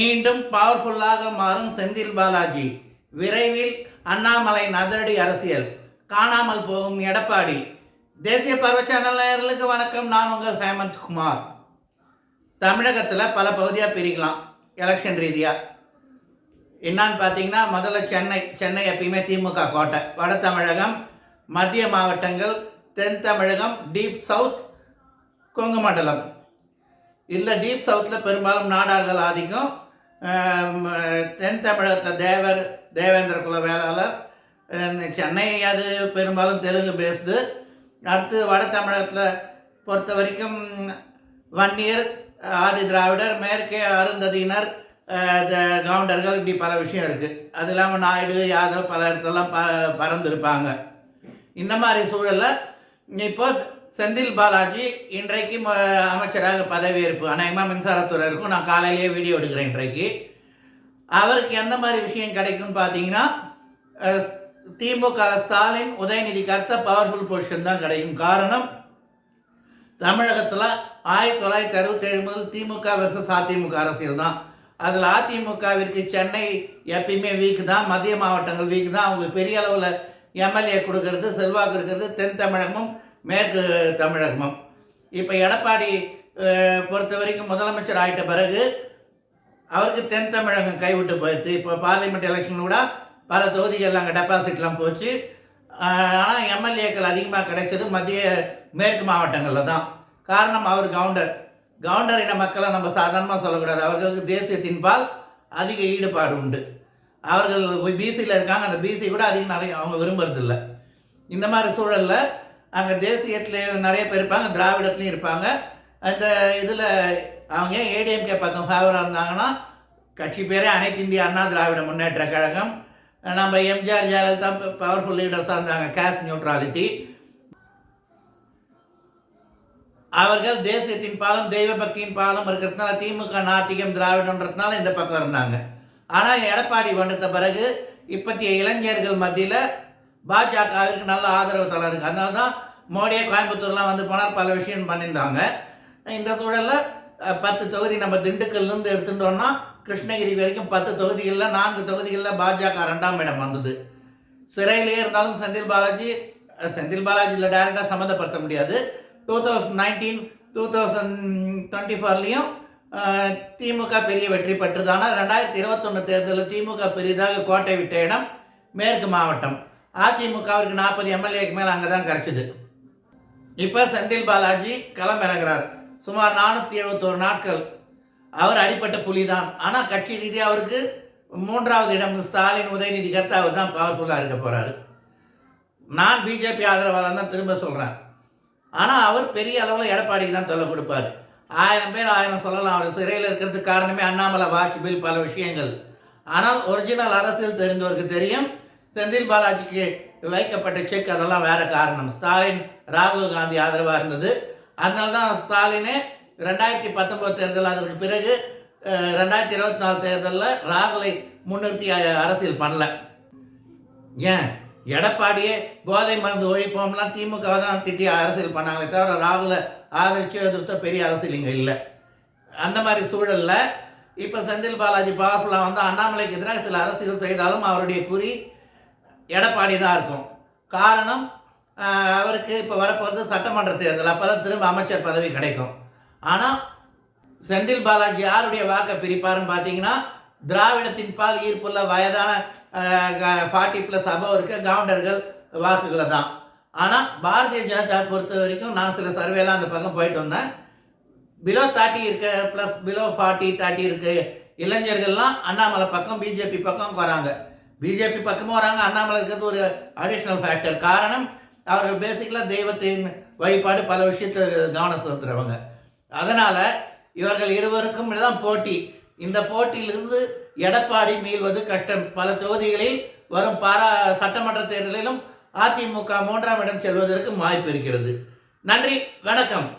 மீண்டும் பவர்ஃபுல்லாக மாறும் செந்தில் பாலாஜி. விரைவில் அண்ணாமலை நதடி அரசியல். காணாமல் போகும் எடப்பாடி. தேசிய பருவ சேனல் நேயர்களுக்கு வணக்கம். நான் உங்கள் ஹேமந்த் குமார். தமிழகத்தில் பல பகுதியாக பிரிக்கலாம். எலெக்ஷன் ரீதியாக என்னான்னு பார்த்தீங்கன்னா முதல்ல சென்னை. சென்னை எப்பயுமே திமுக கோட்டை. வட தமிழகம் மத்திய மாவட்டங்கள் தென் தமிழகம் டீப் சவுத் கொங்கு மண்டலம். இதில் டீப் சவுத்தில் பெரும்பாலும் நாடார்கள் ஆதிக்கம் தென் தமிழகத்தில் தேவர் தேவேந்திர குல வேளாளர் சென்னை அது பெரும்பாலும் தெலுங்கு பேசுது அடுத்து வட தமிழகத்தில் பொறுத்த வரைக்கும் வன்னியர் ஆதி திராவிடர் மேற்கே அருந்ததியினர் கவுண்டர்கள் இப்படி பல விஷயம் இருக்குது அது இல்லாமல் நாயுடு யாதவ் பல இடத்துலலாம் ப பறந்துருப்பாங்க. இந்த மாதிரி சூழலில் இப்போ செந்தில் பாலாஜி இன்றைக்கு ம- அமைச்சராக பதவியேற்பு அநேகமாக மின்சாரத்துறை இருக்கும். நான் காலையிலேயே வீடியோ எடுக்கிறேன் இன்றைக்கு. அவருக்கு எந்த மாதிரி விஷயம் கிடைக்கும்னு பார்த்தீங்கன்னா திமுக ஸ்டாலின் உதயநிதிக்கு அடுத்த பவர்ஃபுல் பொசிஷன் தான் கிடைக்கும் காரணம் தமிழகத்தில் ஆயிரத்தி தொள்ளாயிரத்தி அறுபத்தேழு முதல் திமுக வெர்சஸ் அதிமுக அரசியல் தான். அதில் அதிமுகவிற்கு சென்னை எப்பயுமே வீக் தான் மத்திய மாவட்டங்கள் வீக் தான். அவங்களுக்கு பெரிய அளவில் எம்எல்ஏ கொடுக்கறது செல்வாக்கு இருக்கிறது தென் தமிழகமும் மேற்கு தமிழகமும். இப்போ எடப்பாடி பொறுத்த வரைக்கும் முதலமைச்சர் ஆகிட்ட பிறகு அவருக்கு தென் தமிழகம் கைவிட்டு போயிடுச்சு. இப்போ பார்லிமெண்ட் எலெக்ஷன் கூட பல தொகுதிகள் அங்கே டெபாசிட்லாம் போச்சு. ஆனால் எம்எல்ஏக்கள் அதிகமாக கிடைச்சது மத்திய மேற்கு மாவட்டங்களில் தான். காரணம் அவர் கவுண்டர். கவுண்டர் இன மக்களை நம்ம சாதாரணமாக சொல்லக்கூடாது. அவர்களுக்கு தேசியத்தின் பால் அதிக ஈடுபாடு உண்டு. அவர்கள் பிசியில் இருக்காங்க. அந்த பிசி கூட அதிகம் நிறைய அவங்க விரும்புறதில்ல. இந்த மாதிரி சூழலில் அங்கே தேசியத்தில் நிறைய பேர் இருப்பாங்க திராவிடத்துலையும் இருப்பாங்க. அந்த இதில் அவங்க ஏன் ஏடிஎம்கே பக்கம் ஃபேவராக இருந்தாங்கன்னா கட்சி பேரே அனைத்து இந்திய அண்ணா திராவிட முன்னேற்ற கழகம். நம்ம எம்ஜிஆர் ஜெயலலிதா பவர்ஃபுல் லீடர்ஸாக இருந்தாங்க கேஸ் நியூட்ராலிட்டி அவர்கள் தேசியத்தின் பாலம் தெய்வ பக்தியின் பாலம் இருக்கிறதுனால திமுக நாத்திகம் திராவிடன்றதுனால இந்த பக்கம் இருந்தாங்க. ஆனால் எடப்பாடி வந்த பிறகு இப்பத்திய இளைஞர்கள் மத்தியில் பாஜகவிற்கு நல்ல ஆதரவு தலை இருக்குது அதனால தான் மோடியே கோயம்புத்தூர்லாம் வந்து போனார் பல விஷயம் பண்ணியிருந்தாங்க. இந்த சூழலில் பத்து தொகுதி நம்ம திண்டுக்கல்லேருந்து எடுத்துட்டோம்னா கிருஷ்ணகிரி வரைக்கும் பத்து தொகுதிகளில் நான்கு தொகுதிகளில் பாஜக ரெண்டாம் இடம் வந்தது. சிறையிலேயே இருந்தாலும் செந்தில் பாலாஜி செந்தில் பாலாஜியில் டைரெக்டாக சம்மந்தப்படுத்த முடியாது. Two thousand nineteen two thousand twenty ஃபோர்லேயும் DMK பெரிய வெற்றி பெற்றது. ஆனால் ரெண்டாயிரத்தி இருபத்தொன்று தேர்தலில் திமுக பெரிதாக கோட்டை விட்ட இடம் மேற்கு மாவட்டம். அதிமுகவிற்கு நாற்பது எம்எல்ஏக்கு மேலே அங்கே தான் கிடச்சிது இப்போ செந்தில் பாலாஜி களமிறங்குறார். சுமார் நானூற்றி எழுபத்தோரு நாட்கள். அவர் அடிப்பட்ட புலி தான் ஆனால் கட்சி ரீதியாக அவருக்கு மூன்றாவது இடம். ஸ்டாலின் உதயநிதி கர்த்தா அவர் தான் பவர்ஃபுல்லாக இருக்க போகிறாரு நான் பிஜேபி ஆதரவாளர் தான் திரும்ப சொல்கிறேன் ஆனால் அவர் பெரிய அளவில் எடப்பாடிக்கு தான் தொல்லை கொடுப்பார். ஆயிரம் பேர் ஆயிரம் சொல்லலாம். அவர் சிறையில் இருக்கிறதுக்கு காரணமே அண்ணாமலை வாட்ச் பல விஷயங்கள். ஆனால் ஒரிஜினல் அரசியல் தெரிந்தவருக்கு தெரியும். செந்தில் பாலாஜிக்கு வைக்கப்பட்ட செக் அதெல்லாம் வேற காரணம். ஸ்டாலின் ராகுல் காந்தி ஆதரவாக இருந்தது. அதனால தான் ஸ்டாலினே ரெண்டாயிரத்தி பத்தொம்போது தேர்தல் அதற்கு பிறகு ரெண்டாயிரத்தி இருபத்தி நாலு தேர்தலில் ராகுலை முன்னிறுத்தி அரசியல் பண்ணல. ஏன்? எடப்பாடியே போதை மருந்து ஒழிப்போம்லாம் திமுக தான் திட்டி அரசியல் பண்ணாங்களே தவிர ராகுலை ஆதரிச்சு எதிர்த்த பெரிய அரசியல் இங்கே இல்லை. அந்த மாதிரி சூழலில் இப்போ செந்தில் பாலாஜி பவர்ஃபுல்லாக வந்து அண்ணாமலைக்கு எதிராக சில அரசியல் செய்தாலும் அவருடைய குறி எடப்பாடி தான் இருக்கும். காரணம் அவருக்கு இப்போ வரப்போகிறது சட்டமன்ற தேர்தல் அப்போ தான் திரும்ப அமைச்சர் பதவி கிடைக்கும். ஆனால் செந்தில் பாலாஜி யாருடைய வாக்கை பிரிப்பாருன்னு பார்த்தீங்கன்னா திராவிடத்தின் பால் ஈர்ப்புள்ள வயதான ஃபார்ட்டி ப்ளஸ் அபவ் இருக்க கவுண்டர்கள் வாக்குகளை தான். ஆனால் பாரதிய ஜனதா பொறுத்த வரைக்கும் நான் சில சர்வேலாம் அந்த பக்கம் போயிட்டு வந்தேன். பிலோ தேர்ட்டி இருக்க ப்ளஸ் பிலோ ஃபார்ட்டி தேர்ட்டி இருக்க. இளைஞர்கள்லாம் அண்ணாமலை பக்கம் பிஜேபி பக்கம் வராங்க. பிஜேபி பக்கமும் வராங்க. அண்ணாமலை இருக்கிறது ஒரு அடிஷ்னல் ஃபேக்டர் காரணம் அவர்கள் பேசிக்கலாக தெய்வத்தின் வழிபாடு பல விஷயத்தை கவனம் செலுத்துகிறவங்க அதனால் இவர்கள் இருவருக்கும் தான் போட்டி. இந்த போட்டியிலிருந்து எடப்பாடி மீள்வது கஷ்டம். பல தொகுதிகளில் வரும் பாரா சட்டமன்ற தேர்தலிலும் அதிமுக மூன்றாம் இடம் செல்வதற்கு வாய்ப்பு இருக்கிறது. நன்றி வணக்கம்.